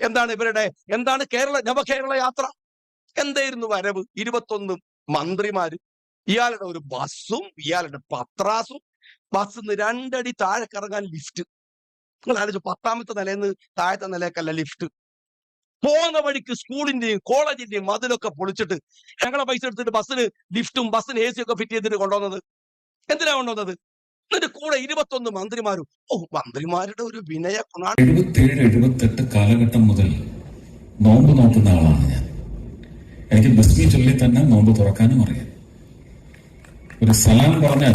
എന്താണ് ഇവരുടെ എന്താണ് കേരള നവകേരള യാത്ര? എന്തായിരുന്നു വരവ്? ഇരുപത്തൊന്ന് മന്ത്രിമാര് ഇയാളുടെ ഒരു ബസ്സും ഇയാളുടെ പത്രാസും ബസ് രണ്ടടി താഴെ കറങ്ങാൻ ലിഫ്റ്റ്. നിങ്ങൾ ആലോചിച്ചു പത്താമത്തെ നിലയിൽ നിന്ന് താഴത്തെ നിലയൊക്കെയല്ല ലിഫ്റ്റ്. പോകുന്ന വഴിക്ക് സ്കൂളിന്റെയും കോളേജിന്റെയും മതിലൊക്കെ പൊളിച്ചിട്ട് ഞങ്ങളെ പൈസ എടുത്തിട്ട് ബസ്സിന് ലിഫ്റ്റും ബസ്സിന് എ സി ഒക്കെ ഫിറ്റ് ചെയ്തിട്ട് കൊണ്ടുവന്നത്. എന്തിനാ കൊണ്ടുവന്നത്? എന്നിട്ട് കൂടെ ഇരുപത്തൊന്ന് മന്ത്രിമാരും. ഓ മന്ത്രിമാരുടെ ഒരു വിനയ ഗുണാണ് എഴുപത്തിയേഴ് എഴുപത്തെട്ട് കാലഘട്ടം മുതൽ നോമ്പ് നോക്കുന്ന ആളാണ് ഞാൻ. എനിക്ക് ബസ്മി ചൊല്ലി തന്നെ നോമ്പ് തുറക്കാനും അറിയാം. ഒരു സലാം പറഞ്ഞാൽ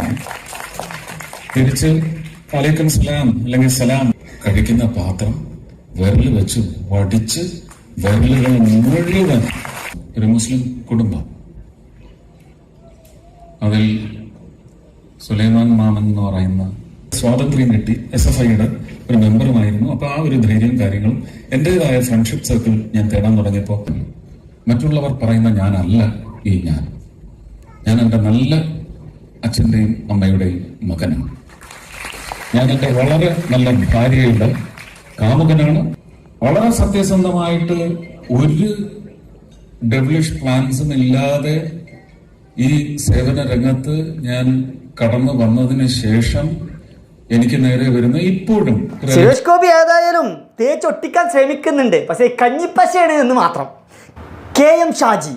തിരിച്ച് വലൈക്കും സലാം അല്ലെങ്കിൽ സലാം. കഴിക്കുന്ന പാത്രം വിരൽ വെച്ച് വടിച്ച് വിരലുകൾ മുഴുവൻ ഒരു മുസ്ലിം കുടുംബം. അതിൽ സുലൈമാൻ മാമൻ എന്ന് പറയുന്ന സ്വാതന്ത്ര്യം കിട്ടി എസ് എഫ് ഐയുടെ ഒരു മെമ്പറുമായിരുന്നു. അപ്പൊ ആ ഒരു ധൈര്യം കാര്യങ്ങളും എന്റേതായ ഫ്രണ്ട്ഷിപ്പ് സർക്കിൾ ഞാൻ തേടാൻ തുടങ്ങിയപ്പോൾ മറ്റുള്ളവർ പറയുന്ന ഞാനല്ല ഈ ഞാൻ. ഞാൻ എന്റെ നല്ല അച്ഛന്റെയും അമ്മയുടെയും മകനാണ്. ഞാൻ എന്റെ വളരെ നല്ല ഭാര്യയുടെ കാമുകനാണ്. വളരെ സത്യസന്ധമായിട്ട് ഒരു ഡെവലിഷ് പ്ലാൻസും ഇല്ലാതെ ഈ സേവന രംഗത്ത് ഞാൻ കടന്നു വന്നതിന് ശേഷം എനിക്ക് നേരെ വരുന്ന ഇപ്പോഴും സുരേഷ് ഗോപി ഏതായാലും തേച്ചൊട്ടിക്കാൻ ശ്രമിക്കുന്നുണ്ട്. പക്ഷേ കഞ്ഞിപ്പശയാണ് എന്ന് മാത്രം. കെ എം ഷാജി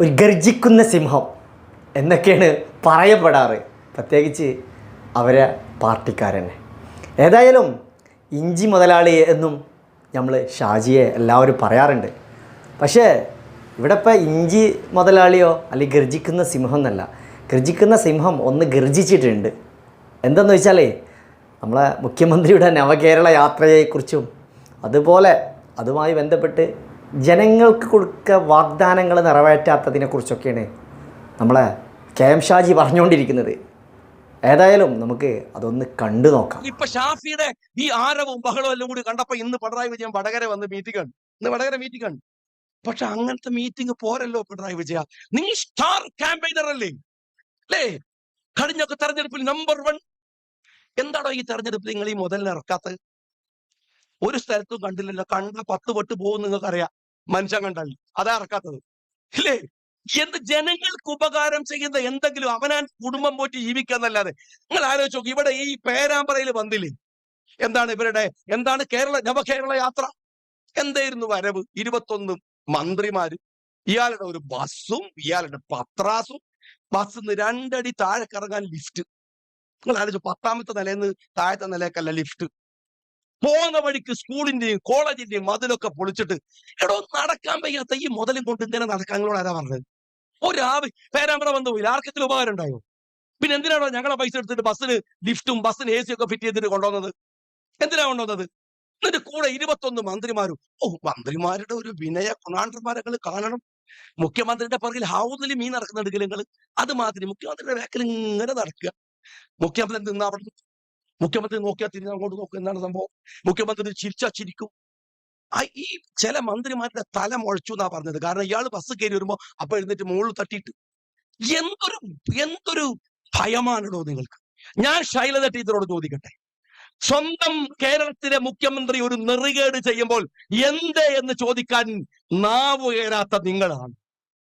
ഒരു ഗർജിക്കുന്ന സിംഹം എന്നൊക്കെയാണ് പറയപ്പെടാറ്. പ്രത്യേകിച്ച് അവരെ പാർട്ടിക്കാരനെ ഏതായാലും ഇഞ്ചി മുതലാളി എന്നും നമ്മൾ ഷാജിയെ എല്ലാവരും പറയാറുണ്ട്. പക്ഷേ ഇവിടെ ഇപ്പം ഇഞ്ചി മുതലാളിയോ അല്ലെങ്കിൽ ഗർജിക്കുന്ന സിംഹം എന്നല്ല. ഗർജിക്കുന്ന സിംഹം ഒന്ന് ഗർജിച്ചിട്ടുണ്ട്. എന്തെന്ന് വെച്ചാലേ നമ്മളെ മുഖ്യമന്ത്രിയുടെ നവകേരള യാത്രയെക്കുറിച്ചും അതുപോലെ അതുമായി ബന്ധപ്പെട്ട് ജനങ്ങൾക്ക് കൊടുക്ക വാഗ്ദാനങ്ങൾ നിറവേറ്റാത്തതിനെക്കുറിച്ചൊക്കെയാണ് നമ്മളെ കെ എം ഷാജി പറഞ്ഞുകൊണ്ടിരിക്കുന്നത്. ഏതായാലും നമുക്ക് അതൊന്ന് കണ്ടു നോക്കാം. ഇപ്പൊ ഷാഫിയുടെ ഈ ആരവും ബഹളവും എല്ലാം കൂടി കണ്ടപ്പോ ഇന്ന് പിണറായി വിജയൻ വടകര വന്ന് മീറ്റിംഗ് ഉണ്ട് ഇന്ന് വടകര മീറ്റിംഗ് ഉണ്ട് പക്ഷെ അങ്ങനത്തെ മീറ്റിംഗ് പോരല്ലോ പിണറായി വിജയ നീ സ്റ്റാർ ക്യാമ്പയിനർ അല്ലേ? അല്ലേ കഴിഞ്ഞൊക്കെ തെരഞ്ഞെടുപ്പിൽ നമ്പർ വൺ എന്താണോ ഈ തെരഞ്ഞെടുപ്പിൽ നിങ്ങൾ ഈ മുതലിനെ ഇറക്കാത്തത്? ഒരു സ്ഥലത്തും കണ്ടില്ലല്ലോ. കണ്ട പത്ത് വട്ട് പോകും നിങ്ങൾക്കറിയാം. മനുഷ്യൻ കണ്ടല്ല? അതാ ഇറക്കാത്തത്. ഇല്ലേ? എന്ത് ജനങ്ങൾക്ക് ഉപകാരം ചെയ്യുന്ന എന്തെങ്കിലും അവനാൻ കുടുംബം പോറ്റി ജീവിക്കാന്നല്ലാതെ. നിങ്ങൾ ആലോചിച്ച് നോക്കി ഇവിടെ ഈ പേരാമ്പ്രയിൽ വന്നില്ലേ? എന്താണ് ഇവരുടെ എന്താണ് കേരള നവകേരള യാത്ര? എന്തായിരുന്നു വരവ്? ഇരുപത്തൊന്ന് മന്ത്രിമാര് ഇയാളുടെ ഒരു ബസ്സും ഇയാളുടെ പത്രാസും ബസ്സിന്ന് രണ്ടടി താഴെ കറങ്ങാൻ ലിഫ്റ്റ്. നിങ്ങൾ ആലോചിച്ചു പത്താമത്തെ നിലയിൽ നിന്ന് താഴത്തെ നിലയ്ക്കല്ല ലിഫ്റ്റ്. പോകുന്ന വഴിക്ക് സ്കൂളിന്റെയും കോളേജിന്റെയും മതിലൊക്കെ പൊളിച്ചിട്ട് എടോ നടക്കാൻ വയ്യാത്ത ഈ മുതലും കൊണ്ട് ഇങ്ങനെ നടക്കാൻ നിങ്ങളോട് ആരാ പറഞ്ഞത്? ഒരാവി പേരാമ്പ്ര വന്നു പോയില്ല ആർക്കത്തിൽ ഉപകാരം ഉണ്ടായോ? പിന്നെ എന്തിനാണോ ഞങ്ങളെ പൈസ എടുത്തിട്ട് ബസ്സിന് ലിഫ്റ്റും ബസ്സിന് എ സി ഒക്കെ ഫിറ്റ് ചെയ്തിട്ട് കൊണ്ടുവന്നത്? എന്തിനാ കൊണ്ടുവന്നത്? എന്നിട്ട് കൂടെ ഇരുപത്തൊന്ന് മന്ത്രിമാരും. ഓ മന്ത്രിമാരുടെ ഒരു വിനയ ഗുണാണ്ടന്മാരങ്ങൾ കാണണം. മുഖ്യമന്ത്രിയുടെ പുറകിൽ ഹൗസിൽ മീൻ നടക്കുന്നുണ്ട് നിങ്ങൾ അത് മാതിരി മുഖ്യമന്ത്രിയുടെ ബാക്കിൽ ഇങ്ങനെ നടക്കുക. മുഖ്യമന്ത്രി നിന്ന് അവിടെ മുഖ്യമന്ത്രി നോക്കിയാൽ തിരിഞ്ഞ് അങ്ങോട്ട് നോക്കും. എന്താണ് സംഭവം? മുഖ്യമന്ത്രി ചിരിച്ചാ ചിരിക്കും. ഈ ചില മന്ത്രിമാരുടെ തല മുഴച്ചു എന്നാ പറഞ്ഞത്. കാരണം ഇയാൾ ബസ് കയറി വരുമ്പോ അപ്പൊ എഴുന്നേറ്റ് മുകളിൽ തട്ടിയിട്ട്. എന്തൊരു എന്തൊരു ഭയമാണല്ലോ നിങ്ങൾക്ക് ഞാൻ ശൈലജ ടീച്ചറോട് ചോദിക്കട്ടെ. സ്വന്തം കേരളത്തിലെ മുഖ്യമന്ത്രി ഒരു നെറികേട് ചെയ്യുമ്പോൾ എന്ത് എന്ന് ചോദിക്കാൻ നാവ് ഉയരാത്ത നിങ്ങളാണ്.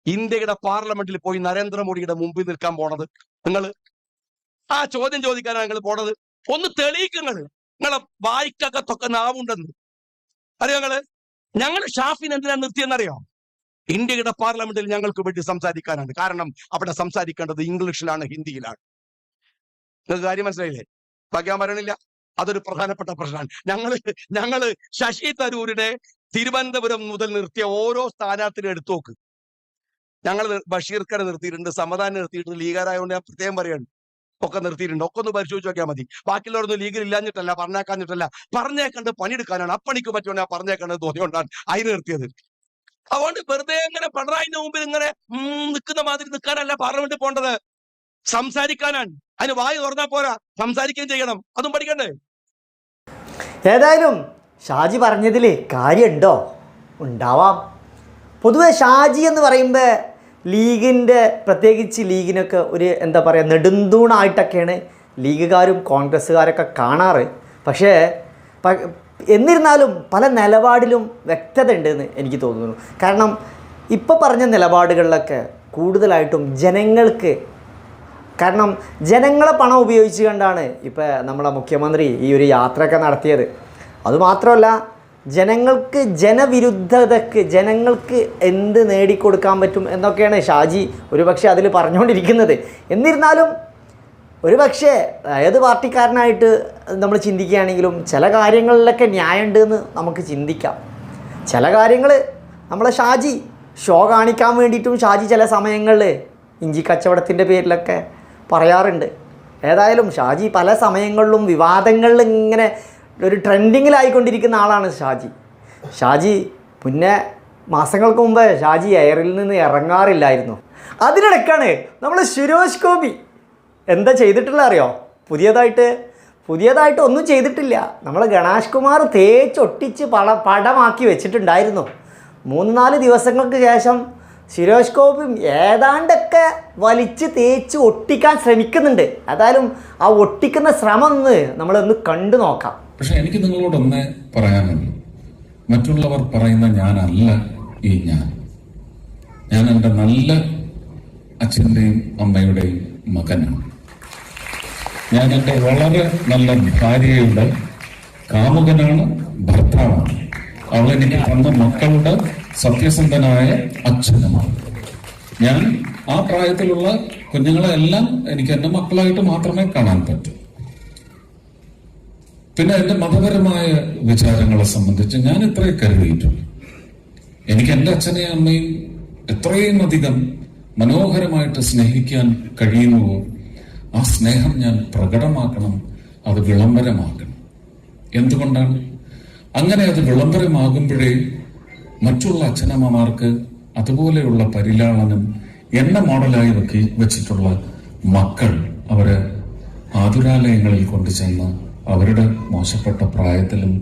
ഇന്ത്യയുടെ പാർലമെന്റിൽ പോയി നരേന്ദ്രമോദിയുടെ മുമ്പിൽ നിൽക്കാൻ പോണത് നിങ്ങൾ ആ ചോദ്യം ചോദിക്കാനാണ് നിങ്ങൾ പോണത്. ഒന്ന് തെളിയിക്കുന്നത് നിങ്ങളെ. വായിക്കകത്തൊക്കെ നാവുണ്ടെന്ന്. അറിയോ നിങ്ങൾ? ഞങ്ങൾ ഷാഫിൻ എന്തിനാ നിർത്തിയെന്നറിയോ? ഇന്ത്യയുടെ പാർലമെന്റിൽ ഞങ്ങൾക്ക് വേണ്ടി സംസാരിക്കാനാണ്. കാരണം അവിടെ സംസാരിക്കേണ്ടത് ഇംഗ്ലീഷിലാണ് ഹിന്ദിയിലാണ്. നിങ്ങൾക്ക് കാര്യം മനസ്സിലായില്ലേ? ഭാഗ്യാൻ പറയണില്ല അതൊരു പ്രധാനപ്പെട്ട പ്രശ്നമാണ്. ഞങ്ങൾ ഞങ്ങൾ ശശി തരൂരിനെ തിരുവനന്തപുരം മുതൽ നിർത്തിയ ഓരോ സ്ഥാനാർത്ഥിനും എടുത്തു നോക്ക്. ഞങ്ങൾ ബഷീർക്കര നിർത്തിയിട്ടുണ്ട് സമദാനം നിർത്തിയിട്ടുണ്ട് ലീഗാരായതുകൊണ്ട് ഞാൻ പ്രത്യേകം പറയുന്നുണ്ട് ഒക്കെ നിർത്തിയിട്ടുണ്ട്. ഒക്കെ ഒന്ന് പരിശോധിച്ച് നോക്കിയാൽ മതി. ബാക്കിയുള്ളവരൊന്നും ലീഗിൽ ഇല്ലാഞ്ഞിട്ടല്ല പറഞ്ഞേക്കാഞ്ഞിട്ടല്ല. പറഞ്ഞേക്കണ്ട് പണിയെടുക്കാനാണ്. അപ്പണിക്ക് പറ്റുമെങ്കിൽ പറഞ്ഞേക്കണ്ടത് തോന്നിയോണ്ടാണ് അതിന് നിർത്തിയത്. അതുകൊണ്ട് വെറുതെ ഇങ്ങനെ പിണറായിന്റെ മുമ്പിൽ ഇങ്ങനെ നിൽക്കുന്ന മാതിരി നിൽക്കാനല്ല പാർലമെന്റിൽ പോണ്ടത് സംസാരിക്കാനാണ്. അതിന് വായു തുറന്നാ പോരാ. സംസാരിക്കുകയും ചെയ്യണം. അതും പഠിക്കണ്ടേ? ഏതായാലും ഷാജി പറഞ്ഞതിൽ കാര്യമുണ്ടോ ഉണ്ടാവാം. പൊതുവെ ഷാജി എന്ന് പറയുമ്പോൾ ലീഗിന്റെ പ്രത്യേകിച്ച് ലീഗിനൊക്കെ ഒരു എന്താ പറയുക നെടുന്തൂണായിട്ടൊക്കെയാണ് ലീഗുകാരും കോൺഗ്രസ്സുകാരൊക്കെ കാണാറ്. പക്ഷേ എന്നിരുന്നാലും പല നിലപാടിലും വ്യക്തത ഉണ്ടെന്ന് എനിക്ക് തോന്നുന്നു. കാരണം ഇപ്പോൾ പറഞ്ഞ നിലപാടുകളിലൊക്കെ കൂടുതലായിട്ടും ജനങ്ങൾക്ക് കാരണം ജനങ്ങളെ പണം ഉപയോഗിച്ച് കണ്ടാണ് ഇപ്പോൾ നമ്മളെ മുഖ്യമന്ത്രി ഈ ഒരു യാത്രയൊക്കെ നടത്തിയത്. അതുമാത്രമല്ല ജനങ്ങൾക്ക് ജനവിരുദ്ധതക്ക് ജനങ്ങൾക്ക് എന്ത് നേടിക്കൊടുക്കാൻ പറ്റും എന്നൊക്കെയാണ് ഷാജി ഒരുപക്ഷെ അതിൽ പറഞ്ഞുകൊണ്ടിരിക്കുന്നത്. എന്നിരുന്നാലും ഒരു പക്ഷേ ഏത് പാർട്ടിക്കാരനായിട്ട് നമ്മൾ ചിന്തിക്കുകയാണെങ്കിലും ചില കാര്യങ്ങളിലൊക്കെ ന്യായമുണ്ട് എന്ന് നമുക്ക് ചിന്തിക്കാം. ചില കാര്യങ്ങൾ നമ്മളെ ഷാജി ഷോ കാണിക്കാൻ വേണ്ടിയിട്ടും ഷാജി ചില സമയങ്ങളിൽ ഇഞ്ചി കച്ചവടത്തിന്റെ പേരിലൊക്കെ പറയാറുണ്ട്. ഏതായാലും ഷാജി പല സമയങ്ങളിലും വിവാദങ്ങളിൽ ഇങ്ങനെ ഒരു ട്രെൻഡിങ്ങിലായിക്കൊണ്ടിരിക്കുന്ന ആളാണ് ഷാജി. ഷാജി മുന്നേ മാസങ്ങൾക്ക് മുമ്പ് ഷാജി എയറിൽ നിന്ന് ഇറങ്ങാറില്ലായിരുന്നു. അതിനിടയ്ക്കാണ് നമ്മൾ സുരോഷ് ഗോപി. എന്താ ചെയ്തിട്ടുള്ള അറിയോ പുതിയതായിട്ട് പുതിയതായിട്ട് ഒന്നും ചെയ്തിട്ടില്ല. നമ്മൾ ഗണേഷ് കുമാർ തേച്ചൊട്ടിച്ച് പട പടമാക്കി വെച്ചിട്ടുണ്ടായിരുന്നു. മൂന്ന് നാല് ദിവസങ്ങൾക്ക് ശേഷം സുരേഷ് ഗോപിയും ഏതാണ്ടൊക്കെ വലിച്ച് തേച്ച് ഒട്ടിക്കാൻ ശ്രമിക്കുന്നുണ്ട്. ഏതായാലും ആ ഒട്ടിക്കുന്ന ശ്രമം ഒന്ന് നമ്മളൊന്ന് കണ്ടു നോക്കാം. പക്ഷെ എനിക്ക് നിങ്ങളോട് ഒന്ന് പറയാനുള്ളൂ. മറ്റുള്ളവർ പറയുന്ന ഞാനല്ല ഈ ഞാൻ. ഞാൻ എന്റെ നല്ല അച്ഛന്റെയും അമ്മയുടെയും മകനാണ്. ഞാൻ എന്റെ വളരെ നല്ല ഭാര്യയുടെ കാമുകനാണ് ഭർത്താവാണ്. അവളെനിക്ക് തന്ന മക്കളുടെ സത്യസന്ധനായ അച്ഛനുമാണ്. ഞാൻ ആ പ്രായത്തിലുള്ള കുഞ്ഞുങ്ങളെല്ലാം എനിക്ക് എന്റെ മക്കളായിട്ട് മാത്രമേ കാണാൻ പറ്റൂ. പിന്നെ എന്റെ മതപരമായ വിചാരങ്ങളെ സംബന്ധിച്ച് ഞാൻ ഇത്രേ കരുതിയിട്ടുള്ളൂ. എനിക്ക് എന്റെ അച്ഛനെയും അമ്മയും എത്രയും അധികം മനോഹരമായിട്ട് സ്നേഹിക്കാൻ കഴിയുന്നുവോ ആ സ്നേഹം ഞാൻ പ്രകടമാക്കണം അത് വിളംബരമാക്കണം. എന്തുകൊണ്ടാണ്? അങ്ങനെ അത് വിളംബരമാകുമ്പോഴേ മറ്റുള്ള അച്ഛനമ്മമാർക്ക് അതുപോലെയുള്ള പരിലാളനം എന്ന മോഡലായി വെക്കി വെച്ചിട്ടുള്ള മക്കൾ അവർ ആതുരാലയങ്ങളിൽ കൊണ്ടുചെന്ന് അവരുടെ മോശപ്പെട്ട പ്രായത്തിലും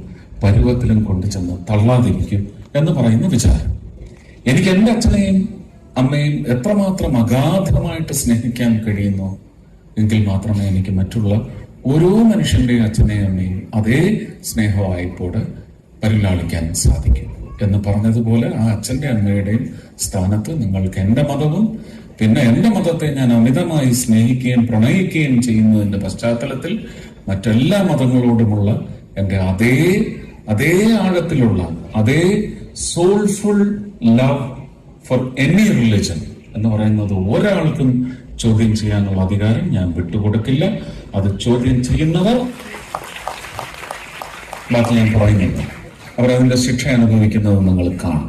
പരുവത്തിലും കൊണ്ടുചെന്ന് തള്ളാതിരിക്കും എന്ന് പറയുന്ന വിചാരം. എനിക്ക് എന്റെ അച്ഛനെയും അമ്മയും എത്രമാത്രം അഗാധമായിട്ട് സ്നേഹിക്കാൻ കഴിയുന്നു എങ്കിൽ മാത്രമേ എനിക്ക് മറ്റുള്ള ഓരോ മനുഷ്യന്റെയും അച്ഛനെയും അമ്മയും അതേ സ്നേഹവായ്പോട് പരിലാളിക്കാൻ സാധിക്കും. എന്ന് പറഞ്ഞതുപോലെ ആ അച്ഛന്റെ അമ്മയുടെയും സ്ഥാനത്ത് നിങ്ങൾക്ക് എന്റെ മതവും പിന്നെ എന്റെ മതത്തെ ഞാൻ അമിതമായി സ്നേഹിക്കുകയും പ്രണയിക്കുകയും ചെയ്യുന്നതിന്റെ പശ്ചാത്തലത്തിൽ മറ്റെല്ലാ മതങ്ങളോടുമുള്ള എന്റെ അതേ അതേ ആഴത്തിലുള്ള അതേ soulful love for any religion എന്ന് പറയുന്നത് ഒരാൾക്കും ചോദ്യം ചെയ്യാനുള്ള അധികാരം ഞാൻ വിട്ടുകൊടുക്കില്ല. അത് ചോദ്യം ചെയ്യുന്നവർ ബാക്കി ഞാൻ പറയുന്നില്ല അവരതിന്റെ ശിക്ഷ അനുഭവിക്കുന്നത് നിങ്ങൾ കാണും.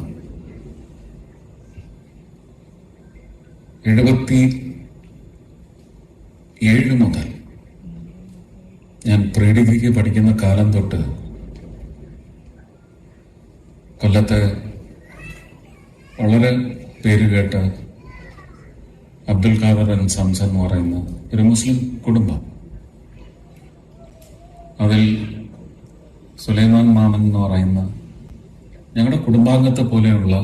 എഴുപത്തി ഏഴ് മുതൽ ഞാൻ പ്രീ ഡിഗ്രിക്ക് പഠിക്കുന്ന കാലം തൊട്ട് കൊല്ലത്തെ വളരെ പേരുകേട്ട അബ്ദുൽ ഖാദർ അൻ സംസ് എന്ന് പറയുന്ന ഒരു മുസ്ലിം കുടുംബം. അതിൽ സുലൈമാൻ മാമൻ എന്ന് പറയുന്ന ഞങ്ങളുടെ കുടുംബാംഗത്തെ പോലെയുള്ള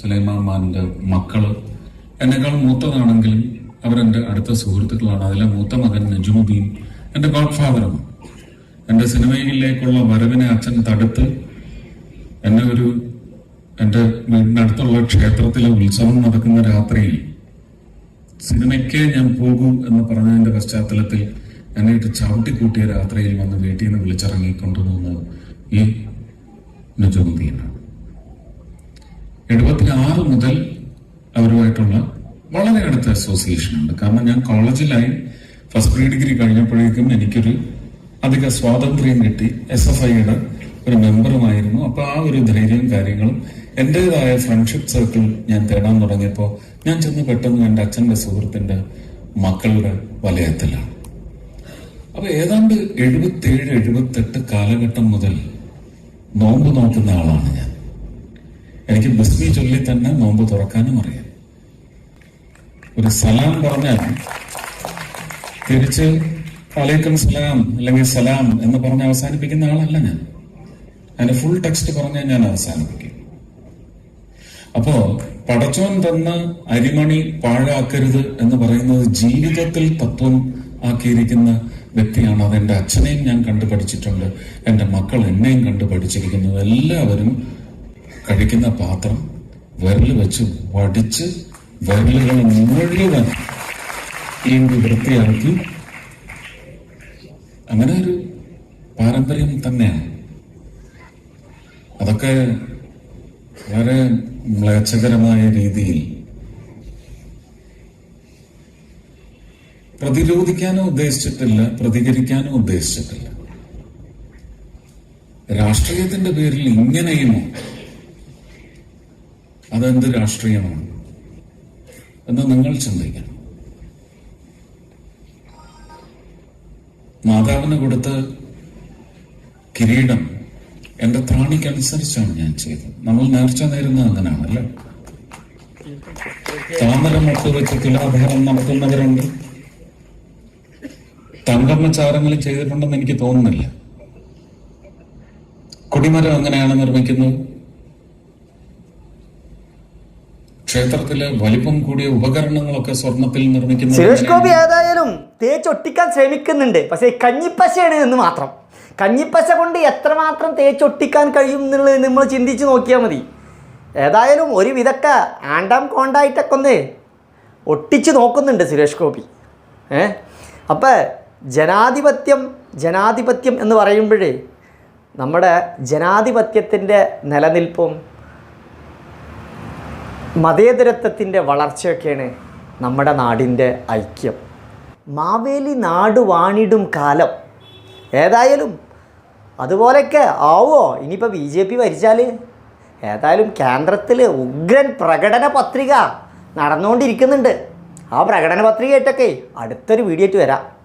സുലൈമാൻ മാമന്റെ മക്കൾ. എന്നെക്കാൾ മൂത്തതാണെങ്കിലും അവരെന്റെ അടുത്ത സുഹൃത്തുക്കളാണ്. അതിലെ മൂത്ത മകൻ നജുമുദ്ദീൻ എന്റെ ഗോഡ് ഫാദറുമാണ് എന്റെ സിനിമയിലേക്കുള്ള വരവിനെ അച്ഛൻ തടുത്ത് എന്നെ ഒരു എന്റെ വീടിനടുത്തുള്ള ക്ഷേത്രത്തിലെ ഉത്സവം നടക്കുന്ന രാത്രിയിൽ സിനിമയ്ക്ക് ഞാൻ പോകും എന്ന് പറഞ്ഞതിന്റെ പശ്ചാത്തലത്തിൽ എന്നെ ഇട്ട് ചവിട്ടിക്കൂട്ടിയ രാത്രിയിൽ വന്ന് വീട്ടിൽ നിന്ന് വിളിച്ചിറങ്ങിക്കൊണ്ടു പോകുന്നത് ഈ നജുമുദ്ദീനാണ് എഴുപത്തിനാറ് മുതൽ അവരുമായിട്ടുള്ള വളരെ അടുത്ത അസോസിയേഷൻ ഉണ്ട്. കാരണം ഞാൻ കോളേജിലായി ഫസ്റ്റ് പ്രീ ഡിഗ്രി കഴിഞ്ഞപ്പോഴേക്കും എനിക്കൊരു അധിക സ്വാതന്ത്ര്യം കിട്ടി. എസ് എഫ് ഐയുടെ ഒരു മെമ്പറുമായിരുന്നു അപ്പൊ ആ ഒരു ധൈര്യവും കാര്യങ്ങളും എന്റേതായ ഫ്രണ്ട്ഷിപ്പ് സർക്കിൾ ഞാൻ തേടാൻ തുടങ്ങിയപ്പോൾ ഞാൻ ചെന്ന് പെട്ടെന്ന് എന്റെ അച്ഛന്റെ സുഹൃത്തിന്റെ മക്കളുടെ വലയത്തിലാണ്. അപ്പൊ ഏതാണ്ട് എഴുപത്തേഴ് എഴുപത്തെട്ട് കാലഘട്ടം മുതൽ നോമ്പ് നോക്കുന്ന ആളാണ് ഞാൻ. എനിക്ക് ബസ്മി ചൊല്ലി തന്നെ നോമ്പ് തുറക്കാനും അറിയാം. ഒരു സലാം പറഞ്ഞാൽ തിരിച്ച് അലൈക്കും സലാം അല്ലെങ്കിൽ സലാം എന്ന് പറഞ്ഞ് അവസാനിപ്പിക്കുന്ന ആളല്ല ഞാൻ. അതിന്റെ ഫുൾ ടെക്സ്റ്റ് പറഞ്ഞാൽ ഞാൻ അവസാനിപ്പിക്കും. അപ്പോ പടച്ചോൻ തന്ന അരിമണി പാഴാക്കരുത് എന്ന് പറയുന്നത് ജീവിതത്തിൽ തത്വം ആക്കിയിരിക്കുന്ന വ്യക്തിയാണ് അത് എന്റെ അച്ഛനെയും ഞാൻ കണ്ടു പഠിച്ചിട്ടുണ്ട് എന്റെ മക്കൾ എന്നെയും കണ്ടു പഠിച്ചിരിക്കുന്നു എല്ലാവരും കഴിക്കുന്ന പാത്രം വിരൽ വെച്ച് വടിച്ച് വിരലുകൾ മുഴുവൻ ഈ വൃത്തിയാക്കി. അങ്ങനെ ഒരു പാരമ്പര്യം തന്നെയാണ്. അതൊക്കെ വളരെ മ്ലേച്ഛകരമായ രീതിയിൽ പ്രതിരോധിക്കാനും ഉദ്ദേശിച്ചിട്ടില്ല പ്രതികരിക്കാനും ഉദ്ദേശിച്ചിട്ടില്ല. രാഷ്ട്രീയത്തിന്റെ പേരിൽ ഇങ്ങനെയുമോ അതെന്ത് രാഷ്ട്രീയമാണ്? എന്ന് നിങ്ങൾ ചിന്തിക്കണം. മാതാവിന് കൊടുത്ത കിരീടം എന്റെ ത്രാണിക്കനുസരിച്ചാണ് ഞാൻ ചെയ്തത്. നമ്മൾ നേർച്ച നേരുന്നത് അങ്ങനെയാണല്ലേ? താമര മുട്ട് വെച്ച് തുലാഭാരം നടത്തുന്നവരുണ്ട്. തങ്കമ്മ ചാരങ്ങളും ചെയ്തിട്ടുണ്ടെന്ന് എനിക്ക് തോന്നുന്നില്ല. കൊടിമരം എങ്ങനെയാണ് നിർമ്മിക്കുന്നത്? ക്ഷേത്രത്തിലെ വലിപ്പം കൂടിയ ഉപകരണങ്ങളൊക്കെ സ്വർണത്തിൽ നിർമ്മിക്കുന്നു സുരേഷ് ഗോപി? ഏതായാലും തേച്ചൊട്ടിക്കാൻ ശ്രമിക്കുന്നുണ്ട്. പക്ഷേ കഞ്ഞിപ്പശയാണ് എന്ന് മാത്രം. കഞ്ഞിപ്പശ കൊണ്ട് എത്രമാത്രം തേച്ചൊട്ടിക്കാൻ കഴിയും എന്നുള്ളത് നമ്മൾ ചിന്തിച്ച് നോക്കിയാൽ മതി. ഏതായാലും ഒരു വിധക്ക ആണ്ടാം കോണ്ടായിട്ടൊക്കെ ഒന്ന് ഒട്ടിച്ച് നോക്കുന്നുണ്ട് സുരേഷ് ഗോപി. ഏ? അപ്പം ജനാധിപത്യം ജനാധിപത്യം എന്ന് പറയുമ്പോഴേ നമ്മുടെ ജനാധിപത്യത്തിന്റെ നിലനിൽപ്പും മതേതരത്വത്തിന്റെ വളർച്ചയൊക്കെയാണ് നമ്മുടെ നാടിന്റെ ഐക്യം. മാവേലി നാട് വാണിടും കാലം ഏതായാലും അതുപോലെയൊക്കെ ആവോ ഇനിയിപ്പോൾ ബി ജെ പി ഭരിച്ചാൽ ഏതായാലും കേന്ദ്രത്തിൽ ഉഗ്രൻ പ്രകടന പത്രിക നടന്നുകൊണ്ടിരിക്കുന്നുണ്ട്. ആ പ്രകടന പത്രികയായിട്ടൊക്കെ അടുത്തൊരു വീഡിയോ വരാം.